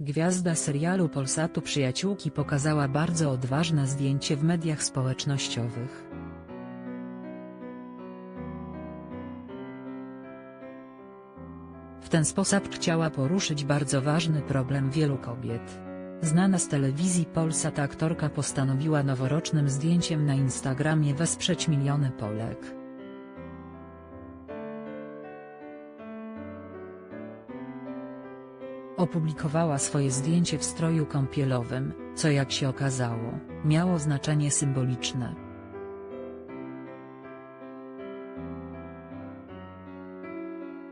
Gwiazda serialu Polsatu Przyjaciółki pokazała bardzo odważne zdjęcie w mediach społecznościowych. W ten sposób chciała poruszyć bardzo ważny problem wielu kobiet. Znana z telewizji Polsat aktorka postanowiła noworocznym zdjęciem na Instagramie wesprzeć miliony Polek. Opublikowała swoje zdjęcie w stroju kąpielowym, co jak się okazało, miało znaczenie symboliczne.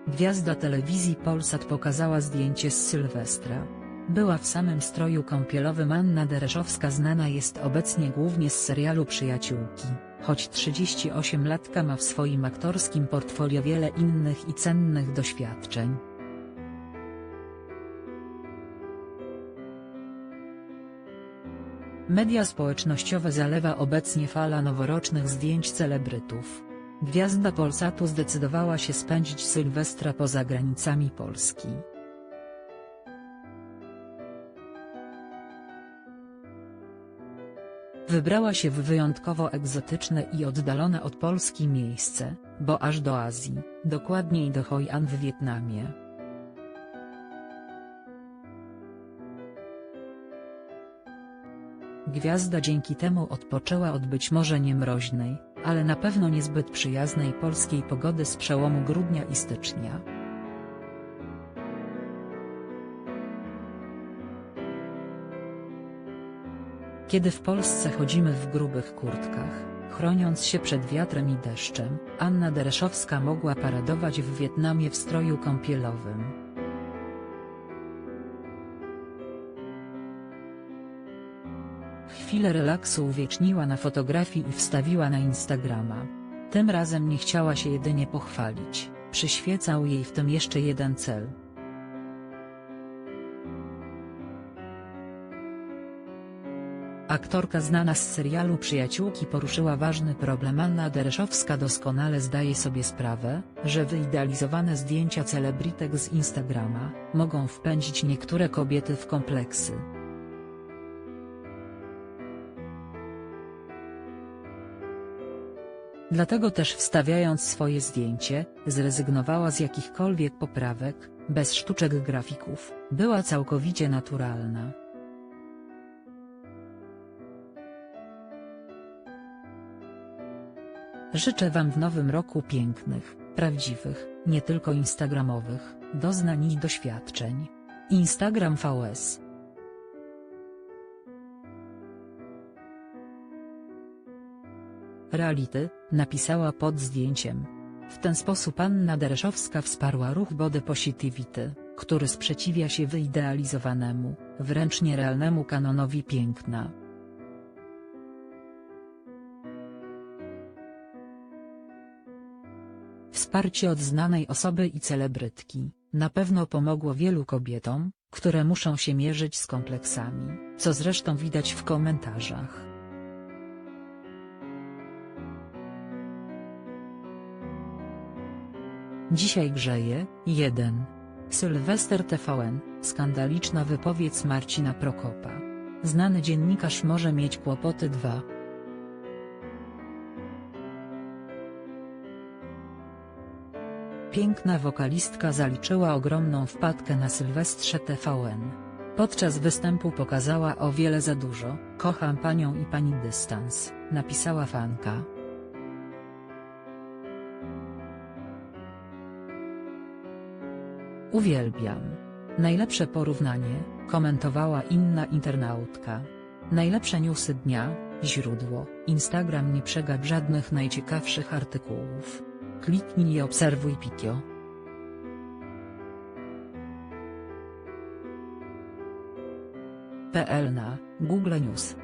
Gwiazda telewizji Polsat pokazała zdjęcie z Sylwestra. Była w samym stroju kąpielowym Anna Dereszowska znana jest obecnie głównie z serialu Przyjaciółki, choć 38-latka ma w swoim aktorskim portfolio wiele innych i cennych doświadczeń. Media społecznościowe zalewa obecnie fala noworocznych zdjęć celebrytów. Gwiazda Polsatu zdecydowała się spędzić Sylwestra poza granicami Polski. Wybrała się w wyjątkowo egzotyczne i oddalone od Polski miejsce, bo aż do Azji, dokładniej do Hoi An w Wietnamie. Gwiazda dzięki temu odpoczęła od być może nie mroźnej, ale na pewno niezbyt przyjaznej polskiej pogody z przełomu grudnia i stycznia. Kiedy w Polsce chodzimy w grubych kurtkach, chroniąc się przed wiatrem i deszczem, Anna Dereszowska mogła paradować w Wietnamie w stroju kąpielowym. Chwilę relaksu uwieczniła na fotografii i wstawiła na Instagrama. Tym razem nie chciała się jedynie pochwalić, przyświecał jej w tym jeszcze jeden cel. Aktorka znana z serialu Przyjaciółki poruszyła ważny problem Anna Dereszowska doskonale zdaje sobie sprawę, że wyidealizowane zdjęcia celebrytek z Instagrama, mogą wpędzić niektóre kobiety w kompleksy. Dlatego też wstawiając swoje zdjęcie, zrezygnowała z jakichkolwiek poprawek, bez sztuczek grafików, była całkowicie naturalna. Życzę Wam w nowym roku pięknych, prawdziwych, nie tylko instagramowych, doznań i doświadczeń. Instagram VS Reality, napisała pod zdjęciem. W ten sposób Anna Dereszowska wsparła ruch Body Positivity, który sprzeciwia się wyidealizowanemu, wręcz nierealnemu kanonowi piękna. Wsparcie od znanej osoby i celebrytki, na pewno pomogło wielu kobietom, które muszą się mierzyć z kompleksami, co zresztą widać w komentarzach. Dzisiaj grzeje, 1. Sylwester TVN, skandaliczna wypowiedź Marcina Prokopa. Znany dziennikarz może mieć kłopoty 2. Piękna wokalistka zaliczyła ogromną wpadkę na Sylwestrze TVN. Podczas występu pokazała o wiele za dużo, kocham panią i pani dystans, napisała fanka. Uwielbiam. Najlepsze porównanie, komentowała inna internautka. Najlepsze newsy dnia, źródło, Instagram nie przegap żadnych najciekawszych artykułów. Kliknij i obserwuj Pikio. PL na Google News